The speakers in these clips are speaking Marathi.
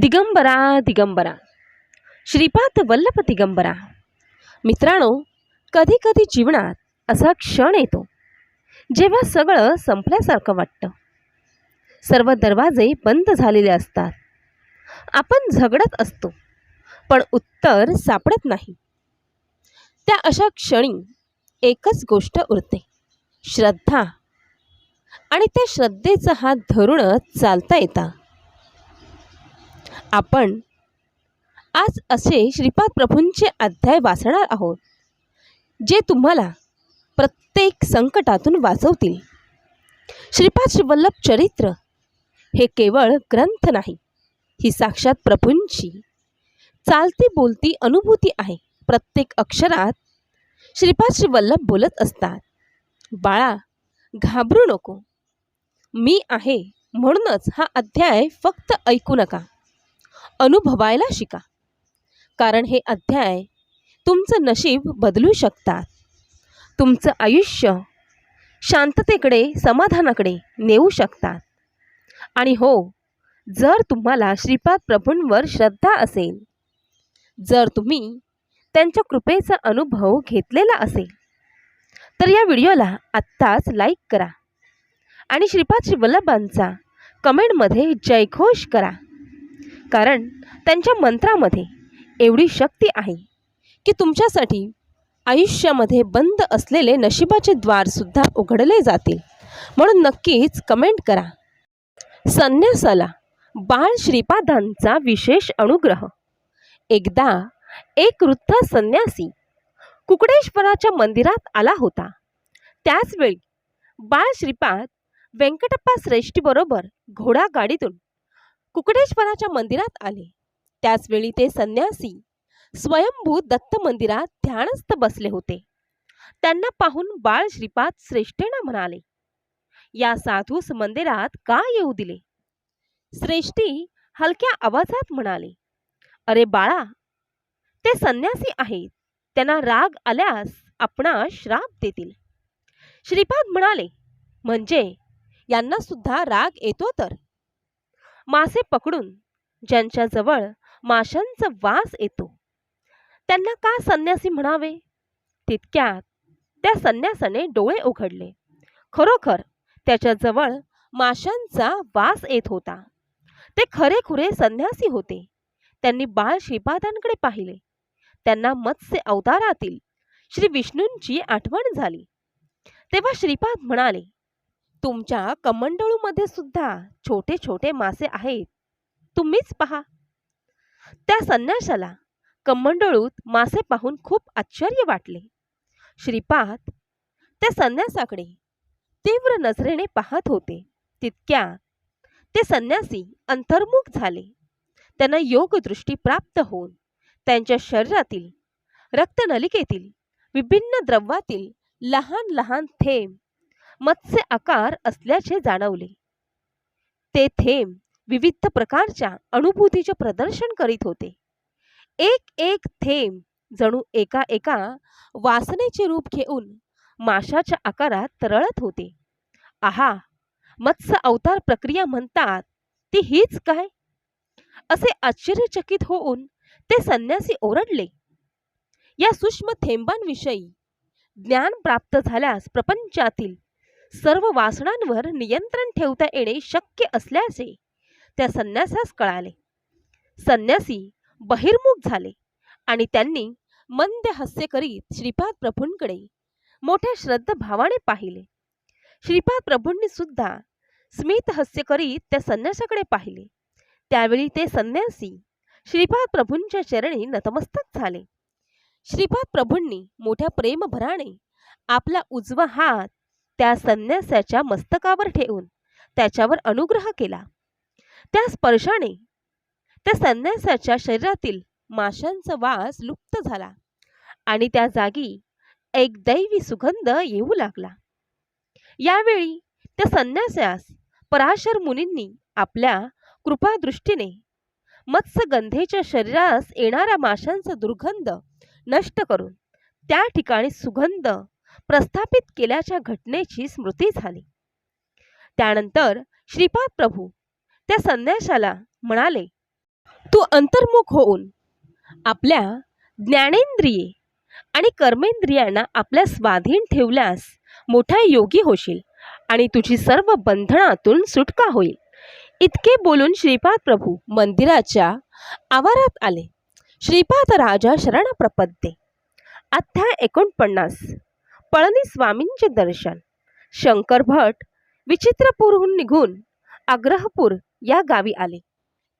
दिगंबरा दिगंबरा. श्रीपाद वल्लभ दिगंबरा. मित्रांनो कधी कधी जीवनात असा क्षण येतो जेव्हा सगळं संपल्यासारखं वाटतं. सर्व दरवाजे बंद झालेले असतात. आपण झगडत असतो पण उत्तर सापडत नाही. त्या अशा क्षणी एकच गोष्ट उरते श्रद्धा. आणि त्या श्रद्धेचा हात धरूनच चालता येता. आपण आज असे श्रीपाद प्रभूंचे अध्याय वाचणार आहोत जे तुम्हाला प्रत्येक संकटातून वाचवतील. श्रीपाद श्रीवल्लभ चरित्र हे केवळ ग्रंथ नाही ही साक्षात प्रभूंची चालती बोलती अनुभूती आहे. प्रत्येक अक्षरात श्रीपाद श्रीवल्लभ बोलत असतात बाळा घाबरू नको. मी आहे म्हणूनच हा अध्याय फक्त ऐकू नका. अनुभवायला शिका. कारण हे अध्याय तुमचं नशीब बदलू शकतात. तुमचं आयुष्य शांततेकडे समाधानाकडे नेऊ शकतात. आणि हो जर तुम्हाला श्रीपाद प्रभूंवर श्रद्धा असेल जर तुम्ही त्यांच्या कृपेचा अनुभव घेतलेला असेल तर या व्हिडिओला आत्ताच लाईक करा आणि श्रीपाद श्री वल्लभांचा कमेंटमध्ये जयघोष करा. कारण त्यांच्या मंत्रामध्ये एवढी शक्ती आहे की तुमच्यासाठी आयुष्यामध्ये बंद असलेले नशिबाचे द्वारसुद्धा उघडले जातील. म्हणून नक्कीच कमेंट करा. संन्यासाला बाळ श्रीपादांचा विशेष अनुग्रह. एकदा एक वृद्ध संन्यासी कुकडेश्वराच्या मंदिरात आला होता. त्याचवेळी बाळ श्रीपाद व्यंकटप्पा श्रेष्ठीबरोबर घोडागाडीतून कुकडेश्वराच्या मंदिरात आले. त्याचवेळी ते संन्यासी स्वयंभू दत्त मंदिरात ध्यानस्थ बसले होते. त्यांना पाहून बाळ श्रीपाद श्रेष्ठेना म्हणाले या साधूस मंदिरात का येऊ दिले? श्रेष्ठी हलक्या आवाजात म्हणाले अरे बाळा ते संन्यासी आहेत. त्यांना राग आल्यास आपणास श्राप देतील. श्रीपाद म्हणाले म्हणजे यांना सुद्धा राग येतो तर? मासे पकडून ज्यांच्याजवळ माशांचा वास येतो. त्यांना का संन्यासी म्हणावे? तितक्यात त्या संन्यासाने डोळे उघडले. खरोखर त्याच्याजवळ माशांचा वास येत होता. ते खरेखुरे संन्यासी होते. त्यांनी बाळ श्रीपादांकडे पाहिले. त्यांना मत्स्य अवतारातील श्री विष्णूंची आठवण झाली. तेव्हा श्रीपाद म्हणाले तुमच्या कमंडळूमध्ये सुद्धा छोटे छोटे मासे आहेत. तुम्हीच पहा. त्या संन्याशाला कमंडळूत मासे पाहून खूप आश्चर्य वाटले. श्रीपाद त्या संन्यासाकडे तीव्र नजरेने पाहत होते. तितक्या ते संन्यासी अंतर्मुख झाले. त्यांना योगदृष्टी प्राप्त होऊन त्यांच्या शरीरातील रक्तनलिकेतील विभिन्न द्रव्यातील लहान लहान थेंब मत्स्य आकार असल्याचे जाणवले. ते थेंब विविध प्रकारच्या अनुभूतीचे प्रदर्शन करीत होते. एक एक थेंब जणू एका एका वासनेचे रूप घेऊन माशाच्या आकारात तरळत होते. आहा! मत्स्य अवतार प्रक्रिया म्हणतात ती हीच काय? असे आश्चर्यचकित होऊन ते संन्यासी ओरडले. या सूक्ष्म थेंबांविषयी ज्ञान प्राप्त झाल्यास प्रपंचातील सर्व वासनांवर नियंत्रण ठेवता येणे शक्य असल्याचे त्या संन्यासास कळाले. संन्यासी बहिर्मुख झाले आणि त्यांनी मंद हास्य करीत श्रीपाद प्रभूंकडे मोठ्या श्रद्धाभावाने पाहिले. श्रीपाद प्रभूंनी सुद्धा स्मित हास्य करीत त्या संन्यासाकडे पाहिले. त्यावेळी ते संन्यासी श्रीपाद प्रभूंच्या चरणी नतमस्तक झाले. श्रीपाद प्रभूंनी मोठ्या प्रेमभराने आपला उजवा हात त्या संन्यासाच्या मस्तकावर ठेवून त्याच्यावर अनुग्रह केला. त्या स्पर्शाने त्या संन्यासाच्या शरीरातील माशांचा वास लुप्त झाला आणि त्या जागी एक दैवी सुगंध येऊ लागला. यावेळी त्या संन्यासास पराशर मुनींनी आपल्या कृपादृष्टीने मत्स्यगंधेच्या शरीरास येणाऱ्या माशांचा दुर्गंध नष्ट करून त्या ठिकाणी सुगंध प्रस्थापित केल्याच्या घटनेची स्मृती झाली. त्यानंतर श्रीपाद प्रभू त्या संन्याशाला म्हणाले तू अंतर्मुख होऊन आपल्या ज्ञानेंद्रिये आणि कर्मेंद्रियांना आपल्या स्वाधीन ठेवल्यास मोठा योगी होशील आणि तुझी सर्व बंधनातून सुटका होईल. इतके बोलून श्रीपाद प्रभू मंदिराच्या आवारात आले. श्रीपाद राजा शरणप्रपद्ये अध्याय एकोणपन्नास. पळणी स्वामींचे दर्शन. शंकर भट विचित्रपूरहून निघून आग्रहपूर या गावी आले.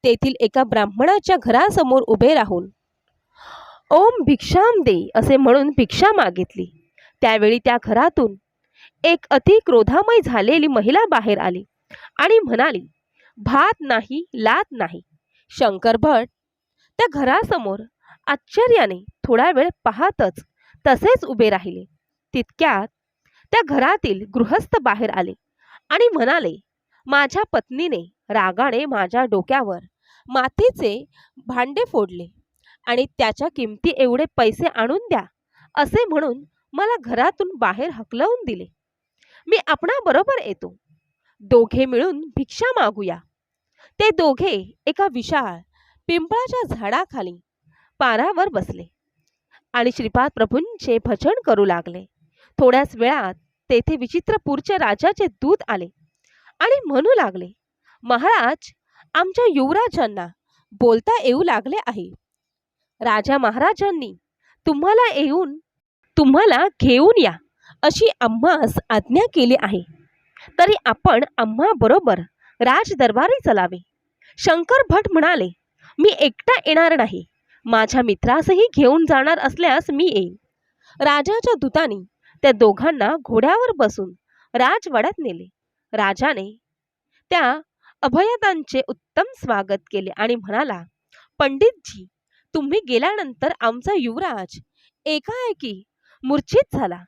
तेथील एका ब्राह्मणाच्या घरासमोर उभे राहून ओम भिक्षाम दे असे म्हणून भिक्षा मागितली. त्यावेळी त्या घरातून एक अति क्रोधामय झालेली महिला बाहेर आली आणि म्हणाली भात नाही लात नाही. शंकर भट त्या घरासमोर आश्चर्याने थोडा वेळ पाहतच तसेच उभे राहिले. तितक्यात त्या घरातील गृहस्थ बाहेर आले आणि म्हणाले माझ्या पत्नीने रागाने माझ्या डोक्यावर मातीचे भांडे फोडले आणि त्याच्या किमती एवढे पैसे आणून द्या असे म्हणून मला घरातून बाहेर हकलवून दिले. मी आपणाबरोबर येतो. दोघे मिळून भिक्षा मागूया. ते दोघे एका विशाळ पिंपळाच्या झाडाखाली पारावर बसले आणि श्रीपाद प्रभूंचे भजन करू लागले. थोड्याच वेळात तेथे विचित्रपूरच्या राजाचे दूत आले आणि म्हणू लागले महाराज आमच्या युवराजांना बोलता येऊ लागले आहे. राजा महाराजांनी तुम्हाला येऊन तुम्हाला घेऊन या अशी आम्हास आज्ञा केली आहे. तरी आपण आम्हा बरोबर राजदरबारी चलावे. शंकर भट म्हणाले मी एकटा येणार नाही. माझ्या मित्रासही घेऊन जाणार असल्यास मी येईन. राजाच्या दूतानी त्या दोघांना घोड्यावर बसून राजवाड्यात नेले. राजाने त्या अभयदांचे उत्तम स्वागत केले आणि म्हणाला पंडितजी तुम्ही गेल्यानंतर आमचा युवराज एकाएकी मूर्छित झाला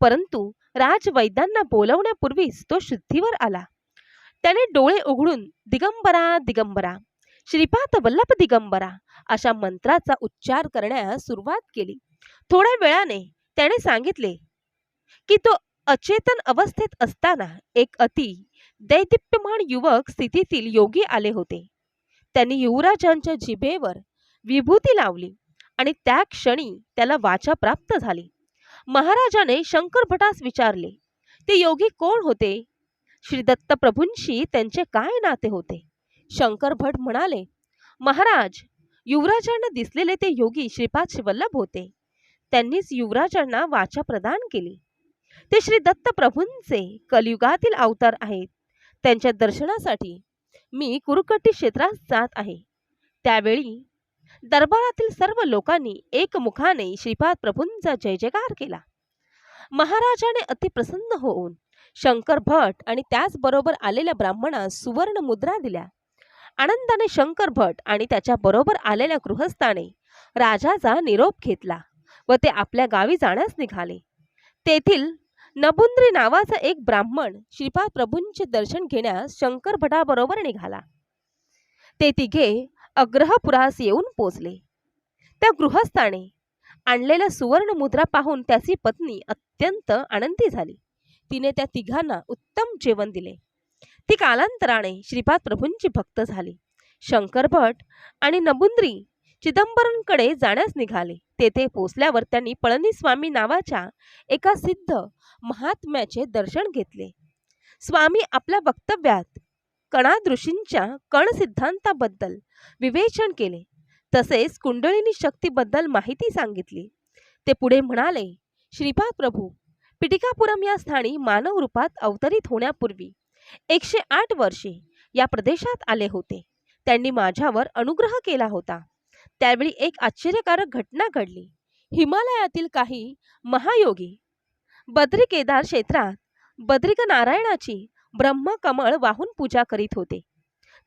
परंतु राजवैद्यांना बोलवण्यापूर्वीच तो शुद्धीवर आला. त्याने डोळे उघडून दिगंबरा दिगंबरा श्रीपाद वल्लभ दिगंबरा अशा मंत्राचा उच्चार करण्यास सुरुवात केली. थोड्या वेळाने त्याने सांगितले की तो अचेतन अवस्थेत असताना एक अति दैदिप्यमान युवक स्थितीतील योगी आले होते. त्यांनी युवराजांच्या जिभेवर विभूती लावली आणि त्या क्षणी त्याला वाचा प्राप्त झाली. महाराजाने शंकर भटास विचारले ते योगी कोण होते? श्री दत्त प्रभूंशी त्यांचे काय नाते होते? शंकर भट म्हणाले महाराज युवराजांना दिसलेले ते योगी श्रीपाद शिवल्लभ होते. त्यांनीच युवराजांना वाचा प्रदान केली. ते श्री दत्त प्रभूंचे कलियुगातील अवतार आहेत. त्यांच्या दर्शनासाठी मी कुरुकट्टी क्षेत्रात जात आहे. त्यावेळी दरबारातील सर्व लोकांनी एकमुखाने श्रीपाद प्रभूंचा जय जयकार केला. महाराजाने अतिप्रसन्न होऊन शंकर भट आणि त्याचबरोबर आलेल्या ब्राह्मणास सुवर्ण मुद्रा दिल्या. आनंदाने शंकर भट आणि त्याच्या बरोबर आलेल्या गृहस्थाने राजाचा निरोप घेतला व ते आपल्या गावी जाण्यास निघाले. तेथील नबुंद्री नावाचा एक ब्राह्मण श्रीपाद प्रभूंचे दर्शन घेण्यास शंकर भटाबरोबर निघाला. ते तिघे अग्रहपुरास येऊन पोचले. त्या गृहस्थाने आणलेल्या सुवर्ण मुद्रा पाहून त्याची पत्नी अत्यंत आनंदी झाली. तिने त्या तिघांना उत्तम जेवण दिले. ती कालांतराने श्रीपाद प्रभूंची भक्त झाली. शंकरभट आणि नबुंद्री चिदंबरमकडे जाण्यास निघाले. तेथे पोचल्यावर त्यांनी पळणीस्वामी नावाच्या एका सिद्ध महात्म्याचे दर्शन घेतले. स्वामी आपल्या वक्तव्यात कणादृषींच्या कण सिद्धांताबद्दल विवेचन केले. तसेच कुंडलिनी शक्तीबद्दल माहिती सांगितली. ते पुढे म्हणाले श्रीपाद प्रभू पिटिकापुरम या स्थानी मानव रूपात अवतरित होण्यापूर्वी एकशे आठ वर्षे या प्रदेशात आले होते. त्यांनी माझ्यावर अनुग्रह केला होता. त्यावेळी एक आश्चर्यकारक घटना घडली. हिमालयातील काही महायोगी बद्री केदार क्षेत्रात बद्रिक नारायणाची ब्रह्मकमळ वाहून पूजा करीत होते.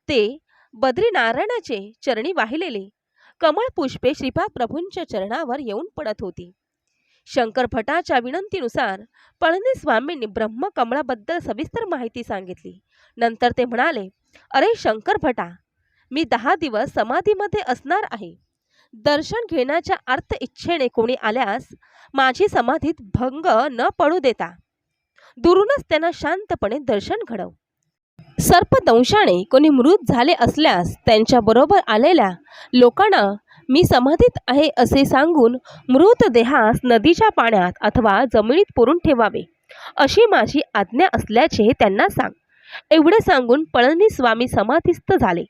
ते बद्री नारायणाचे चरणी वाहिलेले कमळ पुष्पे श्रीपाद प्रभूंच्या चरणावर येऊन पडत होती. शंकर भटाच्या विनंतीनुसार पळणी स्वामींनी ब्रह्मकमळाबद्दल सविस्तर माहिती सांगितली. नंतर ते म्हणाले अरे शंकर भटा मी दहा दिवस समाधीमध्ये असणार आहे. दर्शन घेण्याच्या अर्थ इच्छेने कोणी आल्यास माझी समाधीत भंग न पडू देता. दुरूनच त्यांना शांतपणे दर्शन घडव. सर्पदंशाने कोणी मृत झाले असल्यास त्यांच्याबरोबर आलेल्या लोकांना मी समाधीत आहे असे सांगून मृतदेहास नदीच्या पाण्यात अथवा जमिनीत पुरून ठेवावे. अशी माझी आज्ञा असल्याचे त्यांना सांग. एवढे सांगून पळणी स्वामी समाधीस्थ झाले.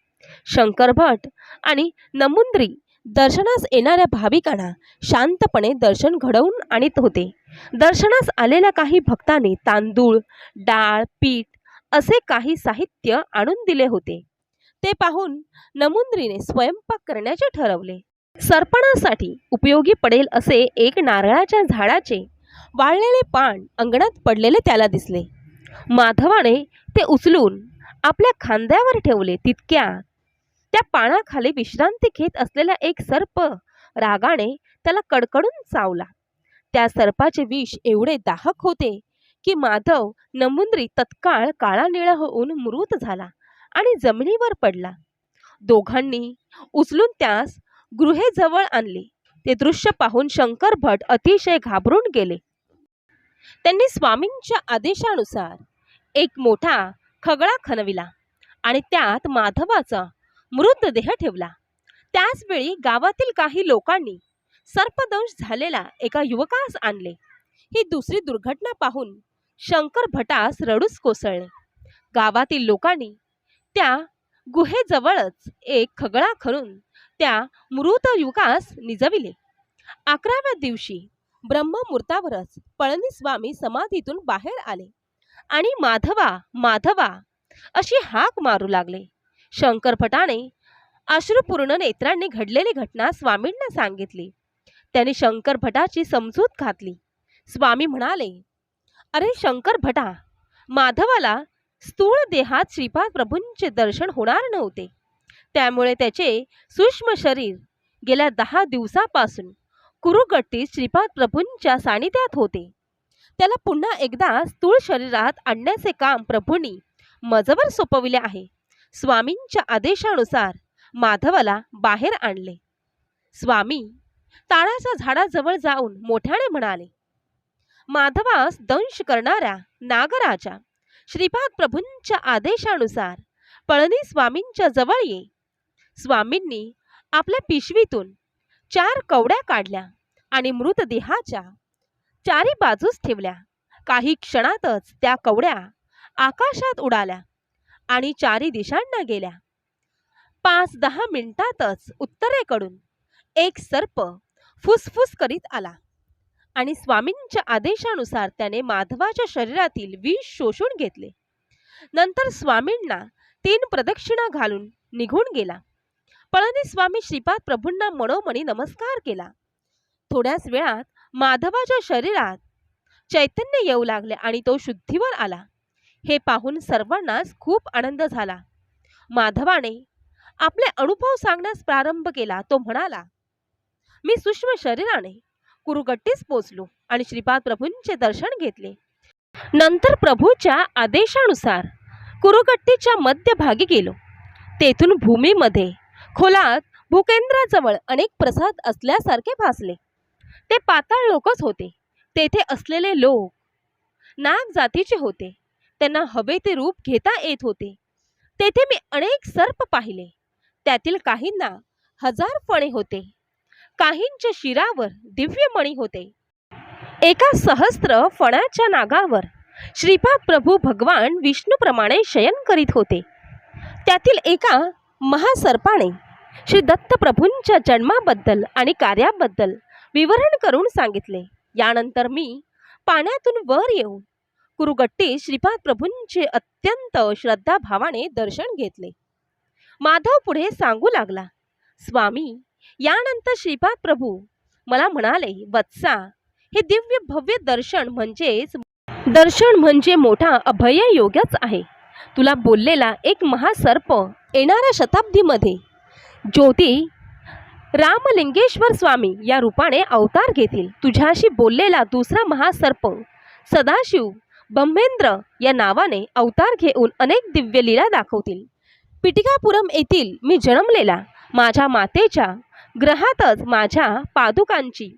शंकर भट आणि नमुंद्री दर्शनास येणाऱ्या भाविकांना शांतपणे दर्शन घडवून आणीत होते. दर्शनास आलेल्या काही भक्तांनी तांदूळ डाळ पीठ असे काही साहित्य आणून दिले होते. ते पाहून नमुंद्रीने स्वयंपाक करण्याचे ठरवले. सरपणासाठी उपयोगी पडेल असे एक नारळाच्या झाडाचे वाळलेले पान अंगणात पडलेले त्याला दिसले. माधवाने ते उचलून आपल्या खांद्यावर ठेवले तितक्या त्या पानाखाली विश्रांती घेत असलेला एक सर्प रागाने त्याला कडकडून चावला. त्या सर्पाचे विष एवढे दाहक होते की माधव नमुंद्री तत्काळ काळा निळा होऊन मृत झाला आणि जमिनीवर पडला. दोघांनी उचलून त्यास गृहेजवळ आणले. ते दृश्य पाहून शंकर भट अतिशय घाबरून गेले. त्यांनी स्वामींच्या आदेशानुसार एक मोठा खगळा खणविला आणि त्यात माधवाचा मृतदेह ठेवला. त्याचवेळी गावातील काही लोकांनी सर्पदंश झालेला एका युवकास आणले. ही दुसरी दुर्घटना पाहून शंकर भटास रडूस कोसळले. गावातील लोकांनी त्या गुहेजवळच एक खगळा खरून त्या मृत युवकास निजविले. अकराव्या दिवशी ब्रह्ममुहूर्तावरच पळणीस्वामी समाधीतून बाहेर आले आणि माधवा माधवा अशी हाक मारू लागले. शंकर भटाने अश्रुपूर्ण नेत्रांनी घडलेली घटना स्वामींना सांगितली. त्यांनी शंकर भटाची समजूत घातली. स्वामी म्हणाले अरे शंकर भटा माधवाला स्थूळ देहात श्रीपाद प्रभूंचे दर्शन होणार नव्हते. त्यामुळे त्याचे सूक्ष्म शरीर गेल्या दहा दिवसापासून कुरुगट्टी श्रीपाद प्रभूंच्या सानिध्यात होते. त्याला पुन्हा एकदा स्थूळ शरीरात आणण्याचे काम प्रभूंनी मजवर सोपविले आहे. स्वामींच्या आदेशानुसार माधवाला बाहेर आणले. स्वामी ताळाच्या झाडाजवळ जाऊन मोठ्याने म्हणाले माधवास दंश करणाऱ्या नागराजा श्रीपाद प्रभूंच्या आदेशानुसार पळणी स्वामींच्या जवळ ये. स्वामींनी आपल्या पिशवीतून चार कवड्या काढल्या आणि मृतदेहाच्या चारी बाजूस ठेवल्या. काही क्षणातच त्या कवड्या आकाशात उडाल्या. आणि चारी दिशांना गेल्या. पाच दहा मिनिटातच उत्तरेकडून एक सर्प फुसफुस करीत आला आणि स्वामींच्या आदेशानुसार त्याने माधवाच्या शरीरातील विष शोषून घेतले. नंतर स्वामींना तीन प्रदक्षिणा घालून निघून गेला. पळणी स्वामी श्रीपाद प्रभूंना मनोमनी नमस्कार केला. थोड्याच वेळात माधवाच्या शरीरात चैतन्य येऊ लागले आणि तो शुद्धीवर आला. हे पाहून सर्वांनाच खूप आनंद झाला. माधवाने आपले अनुभव सांगण्यास प्रारंभ केला. तो म्हणाला मी सूक्ष्म शरीराने कुरुगट्टीस पोचलो आणि श्रीपाद प्रभूंचे दर्शन घेतले. नंतर प्रभूच्या आदेशानुसार कुरुगट्टीच्या मध्यभागी गेलो. तेथून भूमीमध्ये खोलात भूकेंद्राजवळ अनेक प्रसाद असल्यासारखे भासले. ते पाताळ लोकच होते. तेथे असलेले लोक नाग जातीचे होते. त्यांना हवे ते रूप घेता येत होते. तेथे मी अनेक सर्प पाहिले. त्यातील काहींना हजार फणे होते. काहींच्या शिरावर दिव्य मणी होते. एका सहस्त्र फणाच्या नागावर श्रीपाद प्रभू भगवान विष्णूप्रमाणे शयन करीत होते. त्यातील एका महासर्पाने श्री दत्तप्रभूंच्या जन्माबद्दल आणि कार्याबद्दल विवरण करून सांगितले. यानंतर मी पाण्यातून वर येऊन कुरुगट्टी श्रीपाद प्रभूंचे अत्यंत श्रद्धाभावाने दर्शन घेतले. माधव पुढे सांगू लागला स्वामी यानंतर श्रीपाद प्रभू मला म्हणाले वत्सा हे दिव्य भव्य दर्शन म्हणजेच दर्शन म्हणजे मोठा अभय योग्यच आहे. तुला बोललेला एक महासर्प येणाऱ्या शताब्दीमध्ये. ज्योती रामलिंगेश्वर स्वामी या रूपाने अवतार घेतील. तुझ्याशी बोललेला दुसरा महासर्प सदाशिव ब्रह्मेंद्र या नावाने अवतार घेऊन अनेक दिव्य लीला दाखवतील. पिटिकापुरम येथील मी जन्मलेला माझ्या मातेच्या ग्रहातच माझ्या पादुकांची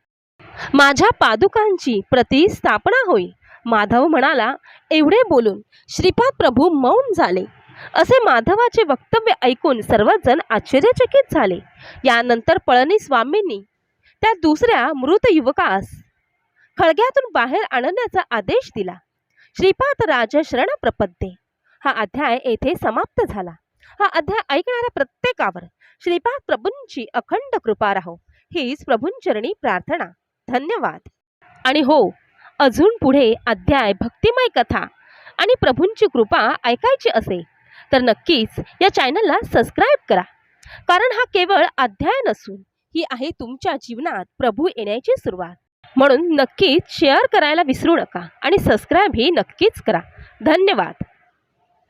माझ्या पादुकांची प्रतिस्थापना होईल माधव म्हणाला एवढे बोलून श्रीपाद प्रभू मौन झाले. असे माधवाचे वक्तव्य ऐकून सर्वजण आश्चर्यचकित झाले. यानंतर पळणी स्वामींनी त्या दुसऱ्या मृत युवकास खळग्यातून बाहेर आणण्याचा आदेश दिला. श्रीपाद राज शरण प्रपद्ये हा अध्याय येथे समाप्त झाला. हा अध्याय ऐकणाऱ्या प्रत्येकावर श्रीपाद प्रभूंची अखंड कृपा राहो. हीच प्रभूंचरणी प्रार्थना. धन्यवाद. आणि हो अजून पुढे अध्याय भक्तिमय कथा आणि प्रभूंची कृपा ऐकायची असेल तर नक्कीच या चॅनलला सबस्क्राईब करा. कारण हा केवळ अध्याय नसून ही आहे तुमच्या जीवनात प्रभू येण्याची सुरुवात. म्हणून नक्कीच शेअर करायला विसरू नका आणि सबस्क्राईबही नक्कीच करा. धन्यवाद.